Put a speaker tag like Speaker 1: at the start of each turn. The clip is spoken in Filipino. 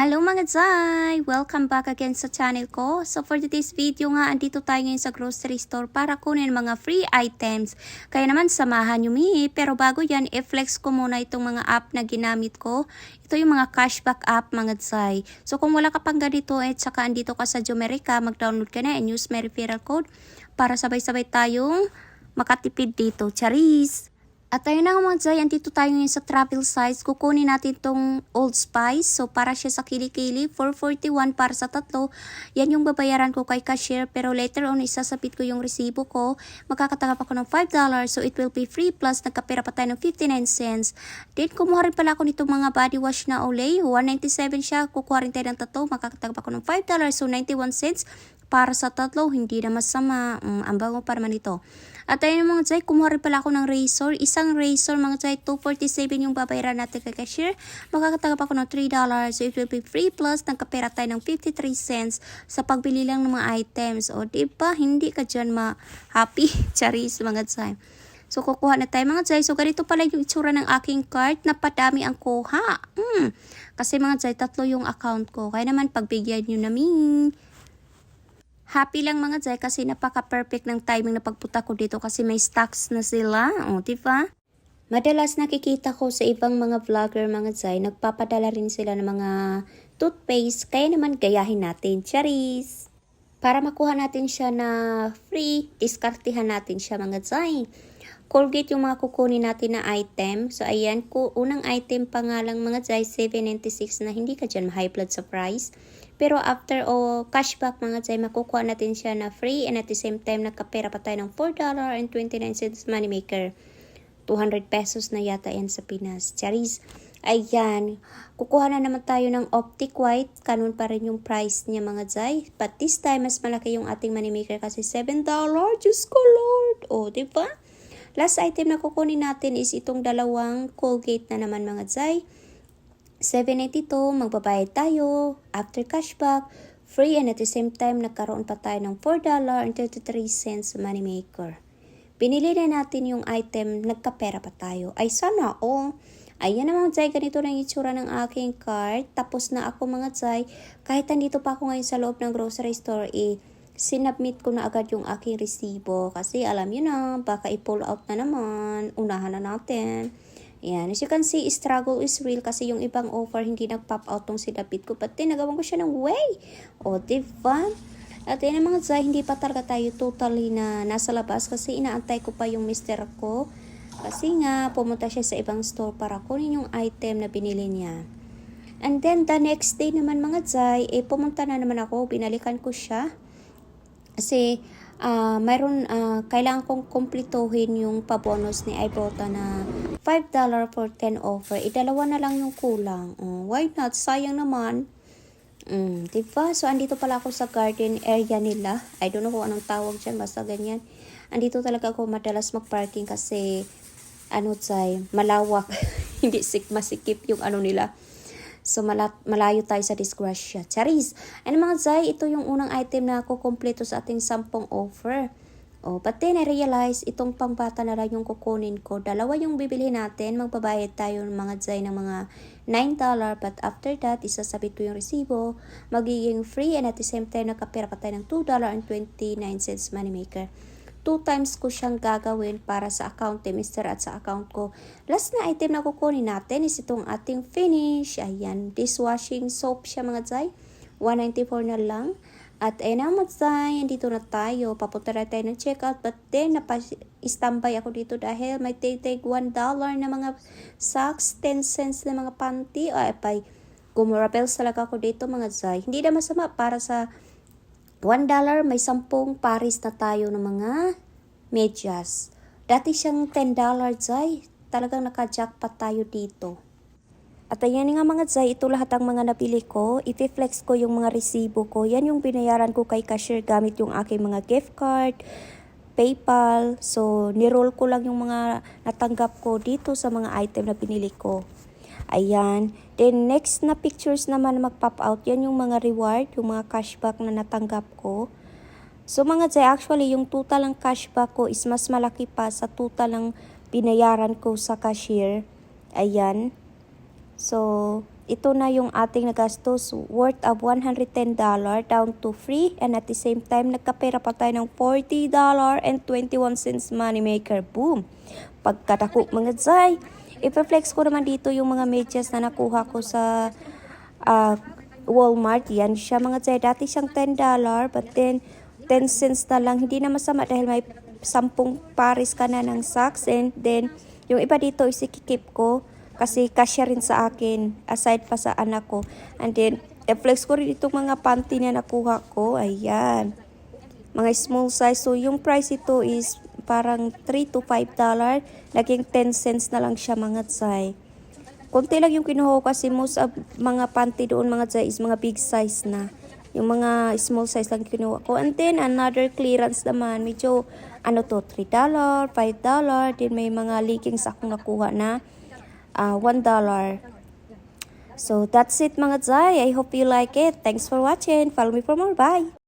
Speaker 1: Hello mga Zay! Welcome back again sa channel ko. So for today's video nga, andito tayo ngayon sa grocery store para kunin mga free items. Kaya naman samahan nyo me. Pero bago yan, i-flex ko muna itong mga app na ginamit ko. Ito yung mga cashback app mga Zay. So kung wala ka pang ganito at saka andito ka sa Jumerica, mag-download ka na and use my referral code para sabay-sabay tayong makatipid dito. Charis! At ayun na nga mga Zay, andito tayo ngayon sa travel size. Kukunin natin tong Old Spice. So para siya sa kilikili, 441 para sa tatlo. Yan yung babayaran ko kay cashier. Pero later on, isasabit ko yung resibo ko. Magkakatanggap ako ng $5. So it will be free plus nagkapera pa tayo ng 59 cents. Then kumuha rin pala ako nitong mga body wash na Olay. 197 siya. Kukuha rin tayo ng tatlo. Magkakatanggap ako ng $5. So 91 cents para sa tatlo, hindi na masama. Mm, ang bago pa naman ito. At ayun mga Zay, kumuha rin pala ako ng razor. Isang razor mga Zay, 247 yung babayaran natin kay cashier. Makakatanggap ako ng $3. So it will be free plus nagkapera tayo ng 53 cents sa pagbili lang ng mga items. O diba, hindi ka dyan ma-happy. Charis mga Zay. So, kukuha na tayo mga Zay. So, ganito pala yung itsura ng aking card. Napadami ang kuha. Hmm. Kasi mga Zay, tatlo yung account ko. Kaya naman, pagbigyan nyo namin. Happy lang mga Zay kasi napaka-perfect ng timing na pagpunta ko dito kasi may stocks na sila. O, di ba? Madalas nakikita ko sa ibang mga vlogger mga Zay, nagpapadala rin sila ng mga toothpaste. Kaya naman gayahin natin. Charis! Para makuha natin siya na free, diskartihan natin siya mga Zay. Colgate yung mga kukunin natin na item. So, ayan, unang item pa nga lang mga Zay, 796 na hindi ka dyan high blood sa price. Pero after o oh, cashback mga Zay, makukuha natin siya na free and at the same time nakapera pa tayo ng $4.29 money maker. 200 pesos na yata yan sa Pinas. Charis. Ayan. Kukuha na naman tayo ng Optic White. Kanun pa rin yung price niya mga Zay. But this time, mas malaki yung ating money maker kasi $7. Diyos ko Lord. O, oh, di ba? Last item na kukunin natin is itong dalawang Colgate na naman mga Zay. 782, magbabayad tayo. After cashback, free and at the same time, nagkaroon pa tayo ng $4.33 money Binili na natin yung item, nagkapera pa tayo. Ay sana, oh. Ayan na mga Zay, ganito na yung itsura ng aking card. Tapos na ako mga Zay, kahit nandito pa ako ngayon sa loob ng grocery store, eh, sinubmit ko na agad yung aking resibo. Kasi alam nyo na, baka i-pull out na naman. Unahan na natin. Ayan. As you can see, struggle is real kasi yung ibang offer hindi nag-pop out tong sinabit ko. Pati nagawan ko siya ng way. O, diba? At yan mga Zay, hindi pa talaga tayo totally na nasa labas kasi inaantay ko pa yung mister ko. Kasi nga, pumunta siya sa ibang store para kunin yung item na binili niya. And then, the next day naman mga Zay, eh, pumunta na naman ako, binalikan ko siya. Kasi, uh, mayroon, uh, kailangan kong kumplituhin yung pabonus ni Ibrota na $5 for 10 offer. Idalawa na lang yung kulang. Uh, why not? Sayang naman. Mm, diba? So, andito pala ako sa garden area nila. I don't know kung anong tawag dyan. Basta ganyan. Andito talaga ako madalas mag-parking kasi ano say, malawak. Hindi sik masikip yung ano nila. So, malat, malayo tayo sa disgrasya. Charis! And mga Zay, ito yung unang item na ako kompleto sa ating sampung offer. Oh, but then I realize itong pangbata na lang yung kukunin ko. Dalawa yung bibili natin. Magbabayad tayo ng mga Zay ng mga $9. But after that, isasabit ko yung resibo. Magiging free and at the same time, nakapira pa tayo ng $2.29 money maker two times ko siyang gagawin para sa account ni Mr. at sa account ko. Last na item na kukunin natin is itong ating finish. Ayan, dishwashing soap siya mga zay. 194 na lang. At ayun na mga zay, dito na tayo. Papunta na tayo ng checkout. But then, napa-standby ako dito dahil may take $1 na mga socks, 10 cents na mga panty. Ay, pay, gumurabels talaga ako dito mga zay. Hindi na masama para sa $1 may 10 paris na tayo ng mga medyas. Dati siyang $10 Zay. Talagang naka-jackpot tayo dito. At ayan nga mga Zay, ito lahat ang mga nabili ko. Iti-flex ko yung mga resibo ko. Yan yung binayaran ko kay cashier gamit yung aking mga gift card, PayPal. So, niroll ko lang yung mga natanggap ko dito sa mga item na binili ko. Ayan. Then, next na pictures naman na mag-pop out, yan yung mga reward, yung mga cashback na natanggap ko. So, mga Zay, actually, yung total ng cashback ko is mas malaki pa sa total ng binayaran ko sa cashier. Ayan. So, ito na yung ating nagastos worth of $110 down to free and at the same time nagkapera pa tayo ng $40 and 21 cents money maker. Boom! Pagkatako mga zay. Ipa-flex ko naman dito yung mga medyas na nakuha ko sa ah, Walmart. Yan siya mga zay. Dati siyang $10 but then 10 cents na lang. Hindi na masama dahil may 10 pares ka na ng socks and then yung iba dito is ikikip ko kasi kasya rin sa akin aside pa sa anak ko. And then, i-flex ko rin itong mga panty na nakuha ko. Ayan. Mga small size. So, yung price ito is parang 3 to 5 dollar. Naging 10 cents na lang siya mga tsay. Konti lang yung kinuha ko kasi most of mga panty doon mga tsay is mga big size na. Yung mga small size lang kinuha ko. And then, another clearance naman. Medyo, ano to, $3, $5. Then, may mga leggings akong nakuha na uh, $1. So, that's it mga Zay. I hope you like it. Thanks for watching. Follow me for more. Bye!